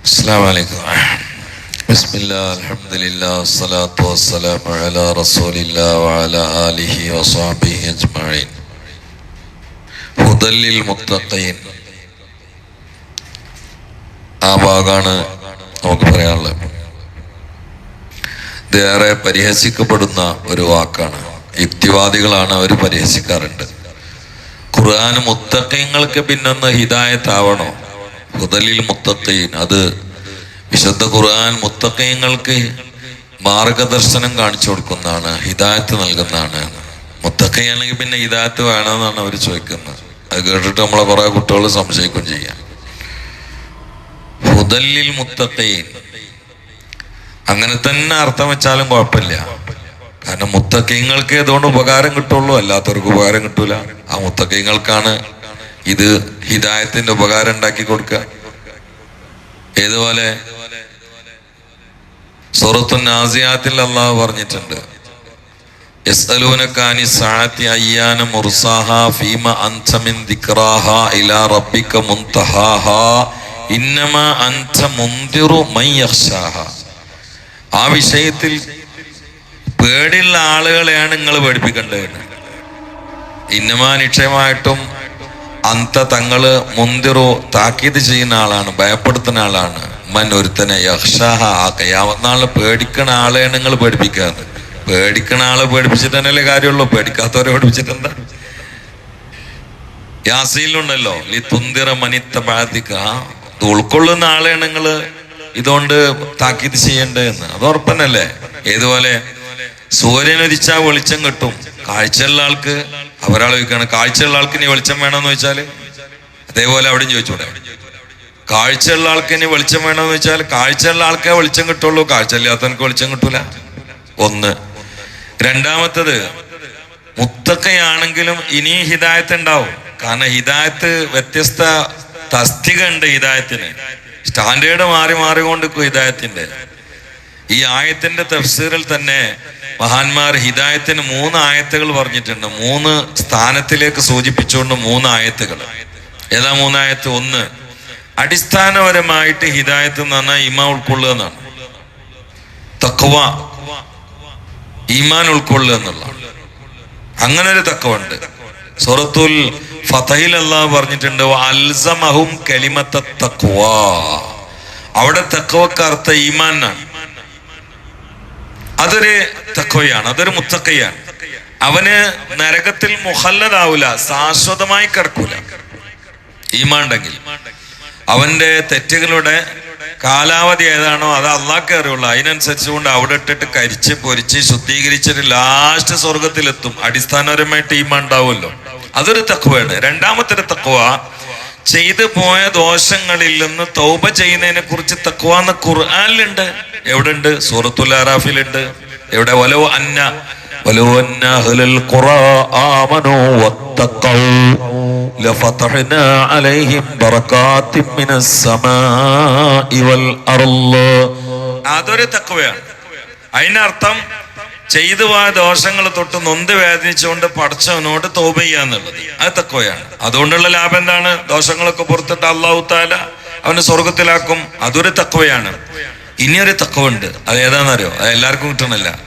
السلام عليكم بسم الله الحمد لله والصلاة والسلام على رسول الله وعلى آله وصحبه أجمعين هدى للمتقين ആ ഭാഗമാണ് നമുക്ക് പറയാനുള്ളത് ഇത് ഏറെ പരിഹസിക്കപ്പെടുന്ന ഒരു വാക്കാണ് യുക്തിവാദികളാണ് അവർ പരിഹസിക്കാറുണ്ട് ഖുർആൻ മുത്തക്കങ്ങൾക്ക് പിന്നൊന്ന് ഹിദായത്താവണോ ഹുദലിൽ മുത്തക്കീൻ. അത് വിശുദ്ധ ഖുർആൻ മുത്തക്കയങ്ങൾക്ക് മാർഗദർശനം കാണിച്ചു കൊടുക്കുന്നതാണ് ഹിദായത്ത് നൽകുന്നതാണ്. മുത്തക്കയാണെങ്കിൽ പിന്നെ ഹിദായത്ത് വേണമെന്നാണ് അവർ ചോദിക്കുന്നത്. അത് കേട്ടിട്ട് നമ്മളെ കുറെ കുട്ടികൾ സംശയിക്കുകയും ചെയ്യാം. ഹുദല്ലിൽ മുത്തഖീൻ അങ്ങനെ തന്നെ അർത്ഥം വെച്ചാലും കുഴപ്പമില്ല. കാരണം മുത്തഖീങ്ങൾക്ക് അതുകൊണ്ട് ഉപകാരം കിട്ടുള്ളൂ? അല്ലാത്തവർക്ക് ഉപകാരം കിട്ടൂല. ആ മുത്തക്കീങ്ങൾക്കാണ് ഇത് ഹിദായത്തിന്റെ ഉപകാരം ഉണ്ടാക്കി കൊടുക്കുക ഏതുപോലെ? സുറത്തു നാസിയാത്തിൽ അള്ളാഹ് പറഞ്ഞിട്ടുണ്ട്. ആ വിഷയത്തിൽ പേടിയുള്ള ആളുകളെയാണ് നിങ്ങൾ പേടിപ്പിക്കേണ്ടത്. ഇന്നമാ നിശ്ചയമായിട്ടും അന്ത തങ്ങൾ മുന്തിറു താക്കീത് ചെയ്യുന്ന ആളാണ് ഭയപ്പെടുത്തുന്ന ആളാണ്. മൻ ഒരുത്തനെ യക്ഷാഹ ആ പേടിക്കണ ആളെയാണ് നിങ്ങൾ പേടിപ്പിക്കാറ് പേടിക്കണ ആളെ പേടിപ്പിച്ചിട്ട് തന്നെയല്ലേ കാര്യമുള്ളൂ. പേടിക്കാത്തവരെ പേടിപ്പിച്ചിട്ട് എന്താ? യാസീലുണ്ടല്ലോ ലി തുന്തിറ മനിത്ത പാതിക്ക ഉൾക്കൊള്ളുന്ന ആളെയാണ് നിങ്ങൾ ഇതുകൊണ്ട് താക്കീത് ചെയ്യേണ്ടതെന്ന് അത് ഉറപ്പന്നല്ലേ? ഏതുപോലെ? സൂര്യൻ ഉദിച്ചാൽ വെളിച്ചം കിട്ടും. കാഴ്ചയുള്ള ആൾക്ക് അവരാൾ ചോദിക്കാണ് കാഴ്ചയുള്ള ആൾക്ക് ഇനി വെളിച്ചം വേണമെന്ന് വെച്ചാൽ അതേപോലെ അവിടെയും ചോദിച്ചൂടെ. കാഴ്ചയുള്ള ആൾക്ക് ഇനി വെളിച്ചം വേണമെന്ന് വെച്ചാൽ കാഴ്ചയുള്ള ആൾക്കേ വെളിച്ചം കിട്ടുള്ളൂ. കാഴ്ച ഇല്ലാത്തവർക്ക് വെളിച്ചം കിട്ടൂല. ഒന്ന്. രണ്ടാമത്തത് മുത്തക്കയാണെങ്കിലും ഇനി ഹിദായത്ത് ഉണ്ടാവും. കാരണം ഹിദായത്ത് വ്യത്യസ്ത തസ്തിക ഉണ്ട് ഹിദായത്തിന്. സ്റ്റാൻഡേർഡ് മാറി മാറിക്കൊണ്ടിരിക്കും ഹിദായത്തിന്റെ. ഈ ആയത്തിന്റെ തഫ്സീറിൽ തന്നെ മഹാന്മാർ ഹിദായത്തിന് മൂന്ന് ആയത്തുകൾ പറഞ്ഞിട്ടുണ്ട്. മൂന്ന് സ്ഥാനത്തിലേക്ക് സൂചിപ്പിച്ചുകൊണ്ട് മൂന്ന് ആയത്തുകൾ. ഏതാ മൂന്നായത്ത് ഒന്ന് അടിസ്ഥാനപരമായിട്ട് ഹിദായത്ത് എന്ന് പറഞ്ഞാൽ ഇമ ഉൾക്കൊള്ളുക എന്നാണ്. തക്വ ഈമാൻ ഉൾക്കൊള്ളുക എന്നുള്ള. അങ്ങനെ ഒരു തക്കവുണ്ട് സൂറത്തുൽ ഫതഹിൽ അള്ളാഹ് പറഞ്ഞിട്ടുണ്ട് അൽസമഹും കലിമത്ത തക്വ അവിടെ തക്കവക്കർത്ഥ ഈമാനാണ് അതൊരു തക്കവയാണ് അതൊരു മുത്തക്കയാണ്. അവന് നരകത്തിൽ മുഹല്ലതാവൂല ശാശ്വതമായി കിടക്കൂല. ഈമാണ്ടെങ്കിൽ അവന്റെ തെറ്റുകളുടെ കാലാവധി ഏതാണോ അത് അള്ളാഹ്ക്ക് അറിയുള്ളൂ അതിനനുസരിച്ചുകൊണ്ട് അവിടെ ഇട്ടിട്ട് കരിച്ച് പൊരിച്ച് ശുദ്ധീകരിച്ചിട്ട് ലാസ്റ്റ് സ്വർഗത്തിലെത്തും അടിസ്ഥാനപരമായിട്ട് ഈമ ഉണ്ടാവുമല്ലോ അതൊരു തക്കുവയാണ്. രണ്ടാമത്തെ തക്കുവ ചെയ്തു പോയ ദോഷങ്ങളിൽ നിന്ന് തൗബ ചെയ്യുന്നതിനെ കുറിച്ച് തക്കുവ എന്ന ഖുർആാനിലുണ്ട് എവിടെ ഉണ്ട് സൂറത്തുൽ അറാഫിലുണ്ട് എവിടെ വലോ അന്ന വലോ അന്ന അഹ്ലൽ ഖുറാ ആമനൂ വത്തഖൗ لفتحنا عليهم بركات من السماء والأرض അതൊരു തക്കവയാണ് അതിനർത്ഥം ചെയ്തു പോയ ദോഷങ്ങൾ തൊട്ട് നൊന്ത് വേദനിച്ചുകൊണ്ട് പഠിച്ചവനോട് തോപ ചെയ്യാന്നുള്ളത് അത് തക്കവയാണ്. അതുകൊണ്ടുള്ള ലാഭം എന്താണ്? ദോഷങ്ങളൊക്കെ പുറത്തിട്ട് അള്ളാഹു താല അവന് സ്വർഗത്തിലാക്കും അതൊരു തക്കവയാണ്. ഇനിയൊരു തക്കവുണ്ട്. അത് ഏതാണെന്നറിയോ? അത് എല്ലാവർക്കും കിട്ടണല്ല.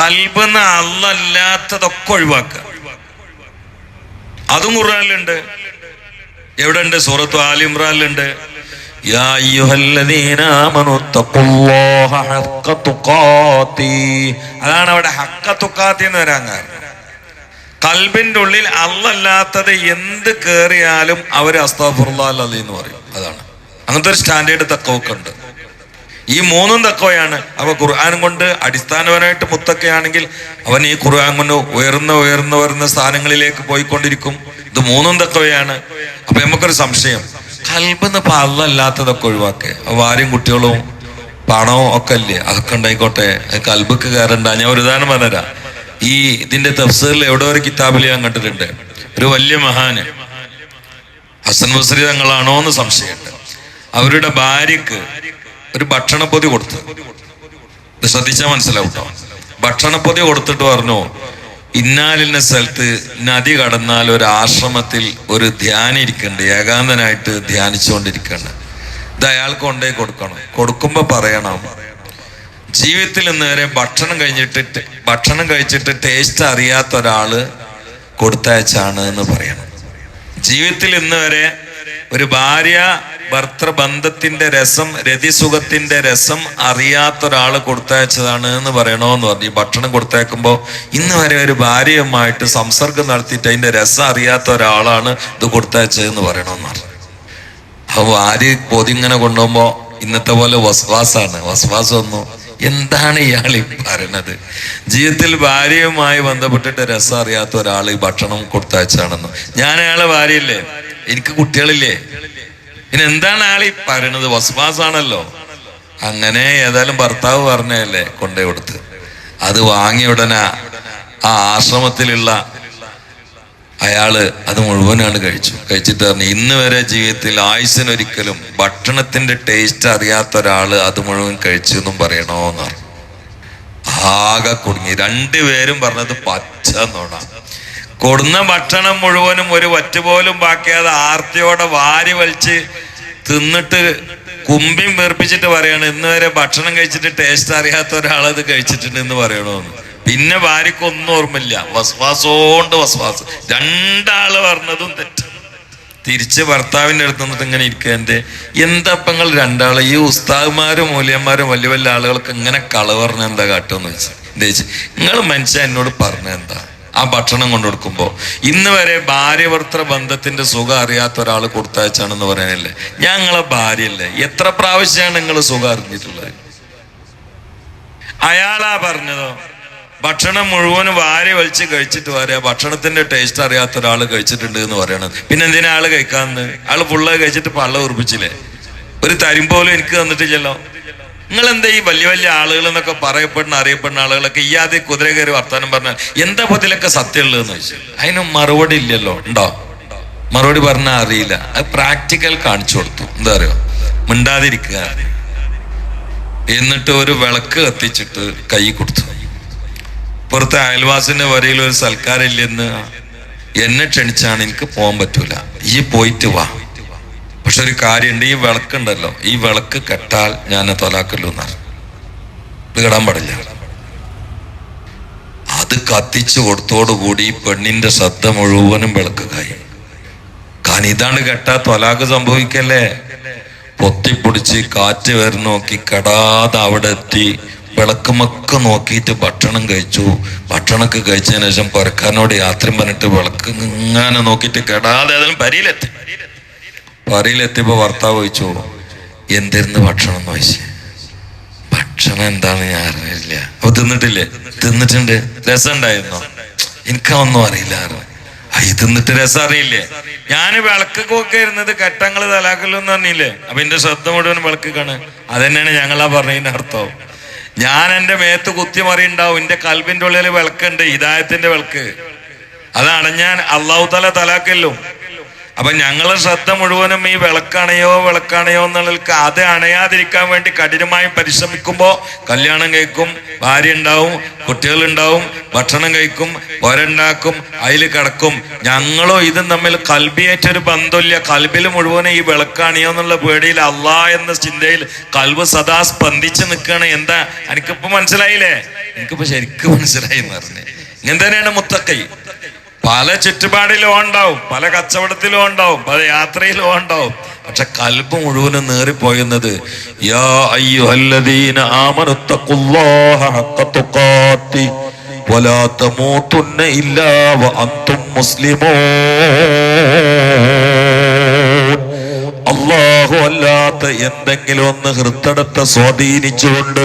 കൽബെന്ന് അല്ലല്ലാത്തതൊക്കെ ഒഴിവാക്കുക. അതും ഖുറാനിലുണ്ട് എവിടെ ഉണ്ട് സൂറത്ത് ആലിമ്രാനിലുണ്ട് യാ അയ്യുഹല്ലദീന ആമനു തഖുല്ലാഹ حق തുഖാതി അതാണ് അവിടെ ഹഖ തുഖാത്തി എന്ന് വരാൻ കൽബിന്റെ ഉള്ളിൽ അല്ലല്ലാത്തത് എന്ത് കേറിയാലും അവർ അസ്താഫുറുല്ലാഹി എന്ന് പറയും. അതാണ്. അങ്ങനത്തെ ഒരു സ്റ്റാൻഡേർഡ് തക്കവൊക്കെ ഉണ്ട് ഈ മൂന്നും തക്കവയാണ്. അവ ഖുർആൻ കൊണ്ട് അടിസ്ഥാനപരമായിട്ട് മുത്തക്കയാണെങ്കിൽ അവൻ ഈ ഖുർആൻ കൊണ്ട് ഉയർന്ന ഉയർന്ന ഉയർന്ന സ്ഥാനങ്ങളിലേക്ക് പോയിക്കൊണ്ടിരിക്കും. ഇത് മൂന്നും തക്കവയാണ്. അപ്പൊ നമുക്കൊരു സംശയം. കൽബെന്ന് പള്ളല്ലാത്തതൊക്കെ ഒഴിവാക്കെ. വാരും കുട്ടികളും പണവും ഒക്കെ അല്ലേ അതൊക്കെ ഉണ്ടായിക്കോട്ടെ. കൽബക്ക് കയറണ്ട. ഞാൻ ഒരു ഉദാഹരണം പറഞ്ഞുതരാം. ഈ ഇതിന്റെ തഫ്സീറിൽ എവിടെ ഒരു കിതാബിൽ ഞാൻ കണ്ടിട്ടുണ്ട്. ഒരു വലിയ മഹാന്. ഹസൻ മുസ്രി തങ്ങളാണോ എന്ന് സംശയമുണ്ട്. അവരുടെ ഭാര്യക്ക് ഒരു ഭക്ഷണപ്പൊതി കൊടുത്തു. ശ്രദ്ധിച്ചാൽ മനസ്സിലാവും കേട്ടോ ഭക്ഷണപ്പൊതി കൊടുത്തിട്ട് പറഞ്ഞു ഇന്നാലിന്ന സ്ഥലത്ത് നദി കടന്നാൽ ഒരു ആശ്രമത്തിൽ ഒരു ധ്യാനം ഇരിക്കണ്ട് ഏകാന്തനായിട്ട് ധ്യാനിച്ചുകൊണ്ടിരിക്കുകയാണ് ഇത് അയാൾ കൊണ്ടേ കൊടുക്കണം. കൊടുക്കുമ്പോ പറയണം ജീവിതത്തിൽ ഇന്ന് വരെ ഭക്ഷണം കഴിഞ്ഞിട്ട് ഭക്ഷണം കഴിച്ചിട്ട് ടേസ്റ്റ് അറിയാത്ത ഒരാൾ കൊടുത്തയച്ചാണ് എന്ന് പറയണം. ജീവിതത്തിൽ ഇന്ന് വരെ ഒരു ഭാര്യ ഭർത്തൃബന്ധത്തിന്റെ രസം രതിസുഖത്തിന്റെ രസം അറിയാത്ത ഒരാൾ കൊടുത്തയച്ചതാണ് എന്ന് പറയണോന്ന് പറഞ്ഞു. ഈ ഭക്ഷണം കൊടുത്തേക്കുമ്പോൾ ഇന്ന് വരെ ഒരു ഭാര്യയുമായിട്ട് സംസർഗം നടത്തിയിട്ട് അതിന്റെ രസം അറിയാത്ത ഒരാളാണ് ഇത് കൊടുത്തയച്ചതെന്ന് പറയണമെന്ന് പറഞ്ഞു. അപ്പൊ ഭാര്യ പൊതിങ്ങനെ കൊണ്ടുപോകുമ്പോ ഇന്നത്തെ പോലെ വസ്വാസാണ്. വസ്വാസം ഒന്നും എന്താണ് ഇയാൾ ഈ പറയണത്? ജീവിതത്തിൽ ഭാര്യയുമായി ബന്ധപ്പെട്ടിട്ട് രസം അറിയാത്ത ഒരാൾ ഈ ഭക്ഷണം കൊടുത്തയച്ചാണെന്ന് ഞാൻ അയാളെ ഭാര്യയില്ലേ? എനിക്ക് കുട്ടികളില്ലേ? പിന്നെ എന്താണ് ഈ പറയണത്? വസ്വാസാണല്ലോ അങ്ങനെ ഏതായാലും ഭർത്താവ് പറഞ്ഞല്ലേ കൊണ്ടേ കൊടുത്ത്. അത് വാങ്ങിയ ഉടനെ ആ ആശ്രമത്തിലുള്ള അയാൾ അത് മുഴുവനാണ് കഴിച്ചു. കഴിച്ചിട്ട് പറഞ്ഞു ഇന്ന് വരെ ജീവിതത്തിൽ ആയുസിനൊരിക്കലും ഭക്ഷണത്തിന്റെ ടേസ്റ്റ് അറിയാത്ത ഒരാൾ അത് മുഴുവൻ കഴിച്ചു എന്നും പറയണോന്ന് പറഞ്ഞു. ആകെ കുടുങ്ങി. രണ്ടുപേരും പറഞ്ഞത് പച്ച നോണ. കൊടുന്ന ഭക്ഷണം മുഴുവനും ഒരു വറ്റുപോലും ബാക്കിയാതെ ആർത്തിയോടെ വാരി വലിച്ച് തിന്നിട്ട് കുമ്പിയും വേർപ്പിച്ചിട്ട് പറയാണ് ഇന്ന് വരെ ഭക്ഷണം കഴിച്ചിട്ട് ടേസ്റ്റ് അറിയാത്ത ഒരാളത് കഴിച്ചിട്ടുണ്ട് എന്ന് പറയണമെന്ന് പിന്നെ ഭാര്യക്കൊന്നും ഓർമ്മയില്ല. വസ്വാസോണ്ട് വസ്വാസ്. രണ്ടാൾ പറഞ്ഞതും തെറ്റ്. തിരിച്ച് ഭർത്താവിന്റെ അടുത്ത് നിന്നിട്ട് ഇങ്ങനെ ഇരിക്കുക എന്തപ്പങ്ങൾ രണ്ടാൾ? ഈ ഉസ്താദ്മാരും മൂല്യന്മാരും വലിയ വലിയ ആളുകൾക്ക് ഇങ്ങനെ കള പറഞ്ഞ എന്താ കാട്ടുമെന്ന് വെച്ചു എന്താ നിങ്ങൾ മനുഷ്യൻ എന്നോട് പറഞ്ഞ എന്താ? ആ ഭക്ഷണം കൊണ്ടു കൊടുക്കുമ്പോൾ ഇന്ന് വരെ ഭാര്യ ബന്ധത്തിന്റെ ബന്ധത്തിന്റെ സുഖം അറിയാത്ത ഒരാൾ കൊടുത്തയച്ചാണെന്ന് പറയാനല്ലേ? ഞങ്ങളെ ഭാര്യയല്ലേ. എത്ര പ്രാവശ്യമാണ് നിങ്ങൾ സുഖം അറിഞ്ഞിട്ടുള്ളത്? അയാളാ പറഞ്ഞതോ? ഭക്ഷണം മുഴുവൻ വാരി വലിച്ച് കഴിച്ചിട്ട് വരെ. ഭക്ഷണത്തിന്റെ ടേസ്റ്റ് അറിയാത്ത ഒരാൾ കഴിച്ചിട്ടുണ്ട് എന്ന് പറയണത്. പിന്നെ എന്തിനാ ആൾ കഴിക്കാന്ന്? ആൾ ഫുള്ള് കഴിച്ചിട്ട് പള്ള ഉറപ്പിച്ചില്ലേ? ഒരു തരും പോലും എനിക്ക് തന്നിട്ടില്ലല്ലോ. നിങ്ങൾ എന്താ ഈ വലിയ വലിയ ആളുകൾ എന്നൊക്കെ പറയപ്പെടുന്ന അറിയപ്പെടുന്ന ആളുകളൊക്കെ ഈ ആദ്യം കുതിര കയറി വർത്താനം പറഞ്ഞാൽ എന്താ ഇതിലൊക്കെ സത്യമുള്ളതെന്ന് ചോദിച്ചു. അതിന് മറുപടി ഇല്ലല്ലോ ഉണ്ടോ? മറുപടി പറഞ്ഞാൽ അറിയില്ല. അത് പ്രാക്ടിക്കൽ കാണിച്ചു കൊടുത്തു. എന്താ അറിയോ? മിണ്ടാതിരിക്കുക. എന്നിട്ട് ഒരു വിളക്ക് കത്തിച്ചിട്ട് കൈ കൊടുത്തു. പുറത്തെ അയൽവാസിന്റെ വരയിൽ ഒരു സൽക്കാരില്ലെന്ന് എന്നെ ക്ഷണിച്ചാണ് എനിക്ക് പോകാൻ പറ്റൂല. ഈ പോയിട്ട് വാ. പക്ഷെ ഒരു കാര്യമുണ്ട് ഈ വിളക്കുണ്ടല്ലോ. ഈ വിളക്ക് കെട്ടാൽ ഞാൻ തൊലാക്കല്ലോ എന്നാണ്. ഇത് കെടാൻ പാടില്ല. അത് കത്തിച്ചു കൊടുത്തോടുകൂടി കൂടി പെണ്ണിന്റെ ശ്രദ്ധ മുഴുവനും വിളക്ക് കായി. കാരണം ഇതാണ് കെട്ടാ തൊലാക്ക് സംഭവിക്കല്ലേ? പൊത്തിപ്പൊടിച്ച് കാറ്റ് വരെ നോക്കി കെടാതെ അവിടെ എത്തി വിളക്കുമൊക്കെ നോക്കിയിട്ട് ഭക്ഷണം കഴിച്ചു. ഭക്ഷണമൊക്കെ കഴിച്ചതിന് ശേഷം പുരക്കാരനോട് യാത്ര പറഞ്ഞിട്ട് വിളക്ക് ഇങ്ങനെ നോക്കിയിട്ട് കെടാതെ അതിന് പരിയിലെത്തി. പരിയിലെത്തിയപ്പോ ഭർത്താവ് ചോദിച്ചു എന്തിരുന്ന് ഭക്ഷണം എന്ന് ചോദിച്ചു ഭക്ഷണം എന്താണ് ഞാൻ അറിയില്ല. അപ്പൊ തിന്നിട്ടില്ലേ? തിന്നിട്ടുണ്ട്. രസം ഉണ്ടായിരുന്നോ എനിക്കൊന്നും അറിയില്ല ഇത് തിന്നിട്ട് രസം അറിയില്ലേ? ഞാൻ വിളക്കൊക്കെ കൊക്കെ ഇരുന്നത് കെട്ടങ്ങൾ തലാക്കല്ലോ എന്ന് പറഞ്ഞില്ലേ? അപ്പൊ എന്റെ ശ്രദ്ധ മുഴുവൻ വിളക്കാണ്. അതന്നെയാണ് ഞങ്ങളാ പറഞ്ഞതിന്റെ അർത്ഥം ഞാൻ എന്റെ മേത്ത് കുത്തി മറിയുണ്ടാവും. എന്റെ കൽബിന്റെ ഉള്ളിൽ വിളക്കുണ്ട്. ഹിതായത്തിന്റെ വിളക്ക്. അതാണ് ഞാൻ അള്ളാഹു തല തലാക്കല്ലോ അപ്പൊ ഞങ്ങളെ ശ്രദ്ധ മുഴുവനും ഈ വിളക്കണയോ വിളക്കണയോ എന്നുള്ള അത് അണയാതിരിക്കാൻ വേണ്ടി കഠിനമായി പരിശ്രമിക്കുമ്പോൾ കല്യാണം കഴിക്കും ഭാര്യ ഉണ്ടാവും കുട്ടികളുണ്ടാവും ഭക്ഷണം കഴിക്കും ഒരണ്ടാക്കും അതിൽ കിടക്കും. ഞങ്ങളോ ഇതും തമ്മിൽ കൽബിയേറ്റൊരു ബന്ധമില്ല. കൽബിൽ മുഴുവനും ഈ വിളക്കണയോ എന്നുള്ള പേടിയിൽ അള്ളാ എന്ന ചിന്തയിൽ കൽബ് സദാ സ്പന്ദിച്ച് നിൽക്കുകയാണ്. എന്താ? എനിക്കിപ്പോ മനസ്സിലായില്ലേ? എനിക്കിപ്പോ ശരിക്കും മനസ്സിലായി എന്ന് പറഞ്ഞു. ഇങ്ങനെ തന്നെയാണ് മുത്തക്കൈ. പല ചുറ്റുപാടിലും ഉണ്ടാവും പല കച്ചവടത്തിലും ഉണ്ടാവും പല യാത്രയിലും ഉണ്ടാവും. പക്ഷെ കൽബ് മുഴുവനും നേറിപ്പോയുന്നത് യാ അള്ളാഹു അല്ലാത്ത എന്തെങ്കിലും ഒന്ന് ഹൃത്തടത്ത് സ്വാധീനിച്ചുകൊണ്ട്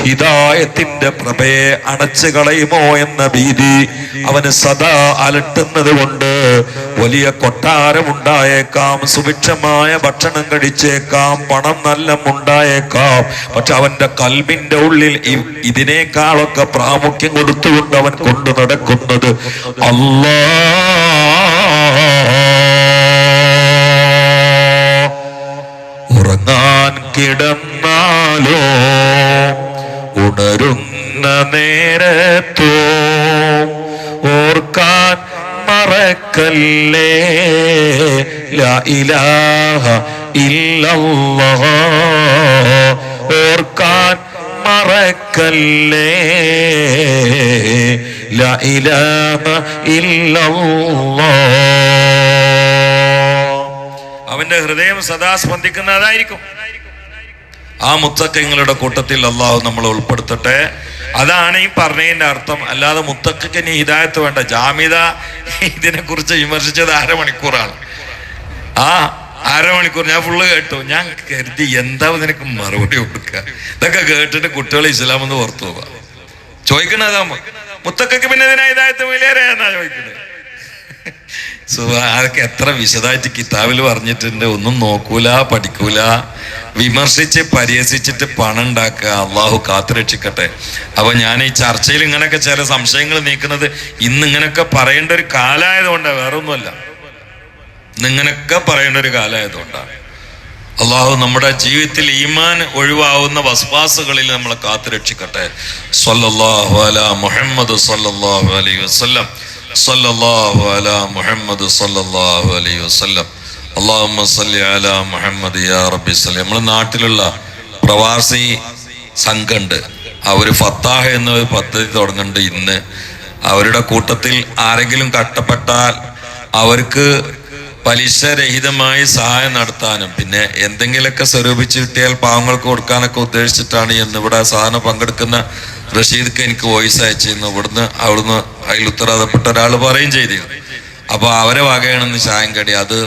ഹിതായത്തിന്റെ പ്രഭയെ അടച്ചു കളയുമോ എന്ന ഭീതി അവന് സദാ അലട്ടുന്നത് കൊണ്ട് വലിയ കൊട്ടാരമുണ്ടായേക്കാം സുഭിക്ഷമായ ഭക്ഷണം കഴിച്ചേക്കാം പണം നല്ല ഉണ്ടായേക്കാം പക്ഷെ അവന്റെ കൽബിന്റെ ഉള്ളിൽ ഇതിനേക്കാളൊക്കെ പ്രാമുഖ്യം കൊടുത്തുകൊണ്ട് അവൻ കൊണ്ടു നടക്കുന്നത് അല്ലാ ഓർക്കാൻ മറക്കല്ലേ? ലാ ഇലാഹ ഇല്ലല്ലാഹ്. ഓർക്കാൻ മറക്കല്ലേ? ലാ ഇലാഹ ഇല്ലല്ലാഹ്. അവന്റെ ഹൃദയം സദാ സ്പന്ദിക്കുന്നതായിരിക്കും ആ മുത്തക്കങ്ങളുടെ കൂട്ടത്തിൽ അള്ളാഹു നമ്മൾ ഉൾപ്പെടുത്തട്ടെ. അതാണ് ഈ പറഞ്ഞതിന്റെ അർത്ഥം. അല്ലാതെ മുത്തക്കയ്ക്ക് ഇനി ഹിദായത്ത് വേണ്ട. ജാമ്യത ഇതിനെക്കുറിച്ച് വിമർശിച്ചത് അരമണിക്കൂറാണ്. ആ അരമണിക്കൂർ. ഞാൻ ഫുള്ള് കേട്ടു. ഞാൻ കരുതി എന്താ നിനക്ക് മറുപടി കൊടുക്കുക ഇതൊക്കെ കേട്ടിട്ട് കുട്ടികൾ ഇസ്ലാമെന്ന് പുറത്തു പോവാ ചോദിക്കണതാ മുത്തക്കയ്ക്ക് പിന്നെ ഇതിനാ ഹിദായത്ത് വലിയ ചോദിക്കുന്നത് സുഖ അതൊക്കെ എത്ര വിശദമായിട്ട് കിതാബിൽ പറഞ്ഞിട്ടുണ്ട് ഒന്നും നോക്കൂല പഠിക്കൂല. വിമർശിച്ച് പരിഹസിച്ചിട്ട് പണം ഉണ്ടാക്കുക അള്ളാഹു കാത്തുരക്ഷിക്കട്ടെ അപ്പൊ ഞാൻ ഈ ചർച്ചയിൽ ഇങ്ങനെയൊക്കെ ചില സംശയങ്ങൾ നീക്കുന്നത് ഇന്ന് ഇങ്ങനെയൊക്കെ പറയേണ്ട ഒരു കാലമായതുകൊണ്ടാണ് വേറെ ഒന്നുമല്ല ഇന്ന് ഇങ്ങനെയൊക്കെ പറയേണ്ട ഒരു കാലമായതുകൊണ്ടാണ് അള്ളാഹു നമ്മുടെ ജീവിതത്തിൽ ഈമാൻ ഒഴിവാവുന്ന വസ്വാസുകളിൽ നമ്മളെ കാത്തുരക്ഷിക്കട്ടെ സല്ലല്ലാഹു അല മുഹമ്മദ് സല്ലല്ലാഹു അലൈഹി വസല്ലം. സല്ലല്ലാഹു അലാ മുഹമ്മദ് സല്ലല്ലാഹു അലൈഹി വസല്ലം. സല്ലി അലാ യാ റബ്ബി സല്ലി. നമ്മുടെ നാട്ടിലുള്ള പ്രവാസി സംഘമുണ്ട് അവർ ഫത്താഹ് എന്ന ഒരു പദ്ധതി തുടങ്ങുന്നുണ്ട് ഇന്ന്. അവരുടെ കൂട്ടത്തിൽ ആരെങ്കിലും കട്ടപ്പെട്ടാൽ അവർക്ക് പലിശരഹിതമായി സഹായം നടത്താനും പിന്നെ എന്തെങ്കിലുമൊക്കെ സ്വരൂപിച്ച് കിട്ടിയാൽ പാവങ്ങൾക്ക് കൊടുക്കാനൊക്കെ ഉദ്ദേശിച്ചിട്ടാണ് എന്ന് ഇവിടെ സാധനം പങ്കെടുക്കുന്ന റഷീദ്ക്ക് എനിക്ക് വോയിസ് അയച്ചിരുന്നു ഇവിടുന്ന് അവിടുന്ന് അതിൽ ഉത്തരവാദപ്പെട്ട ഒരാൾ പറയും ചെയ്തിരുന്നു അപ്പൊ അവരെ വകയാണെന്ന് ചായം കടി. അത്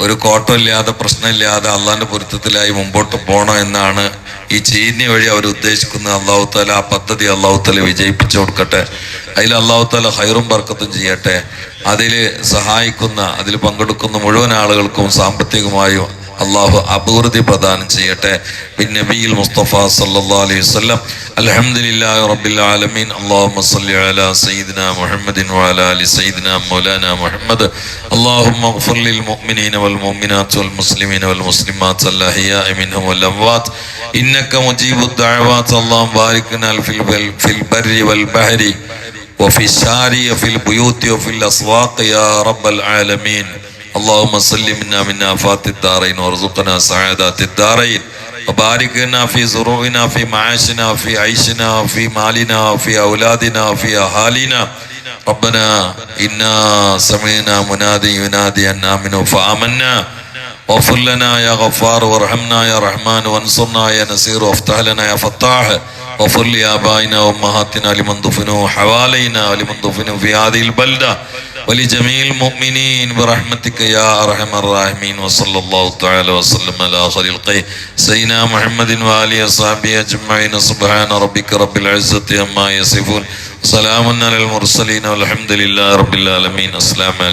ഒരു കോട്ടമില്ലാതെ പ്രശ്നമില്ലാതെ അള്ളാന്റെ പൊരുത്തത്തിലായി മുമ്പോട്ട് പോകണം എന്നാണ് ഈ ചീന്നി വഴി അവർ ഉദ്ദേശിക്കുന്ന അള്ളാഹു താല ആ പദ്ധതി അള്ളാഹു താല വിജയിപ്പിച്ചു കൊടുക്കട്ടെ. അതിൽ അള്ളാഹു താല ഹൈറും ബർക്കത്തും ചെയ്യട്ടെ. അതിൽ സഹായിക്കുന്ന അതിൽ പങ്കെടുക്കുന്ന മുഴുവൻ ആളുകൾക്കും സാമ്പത്തികമായും അള്ളാഹു അഭിവൃദ്ധി പ്രദാനം ചെയ്യട്ടെ ബിൻ നബിയിൽ മുസ്തഫ സല്ലല്ലാഹു അലൈഹി വസല്ലം അൽഹംദുലില്ലാഹി റബ്ബിൽ ആലമീൻ അല്ലാഹുമ്മ സ്വല്ലി അലാ സയ്യിദിനാ മുഹമ്മദിൻ വഅലാ ആലി സയ്യിദിനാ മൗലാനാ മുഹമ്മദ് اللهم اغفر للمؤمنين والمؤمنات والمسلمين والمسلمات الأحياء منهم والأموات إنك مجيب الدعوات اللهم بارك لنا في البل- في البر والبحر وفي الشارع وفي البيوت وفي الأسواق يا رب العالمين اللهم سلمنا من آفات الدارين وارزقنا سعادات الدارين وبارك لنا في زروعنا في معاشنا في عيشنا في مالنا في أولادنا في أهالينا. ربنا إنا سمعنا منادي ينادي أن آمنوا فآمنا. واغفر لنا يا غفار وارحمنا يا رحمن وانصرنا يا نصير وافتح لنا يا فتاح. واغفر لآبائنا وأمهاتنا لمن دفنوا حوالينا ولمن دفنوا في هذه البلدة. ولجميع المؤمنين برحمتك يا أرحم الراحمين وصلى الله تعالى وسلم على خلقه سيدنا محمد وآله وصحبه أجمعين سبحان ربك رب العزة عما يصفون سلام على المرسلين والحمد لله رب العالمين السلام عليكم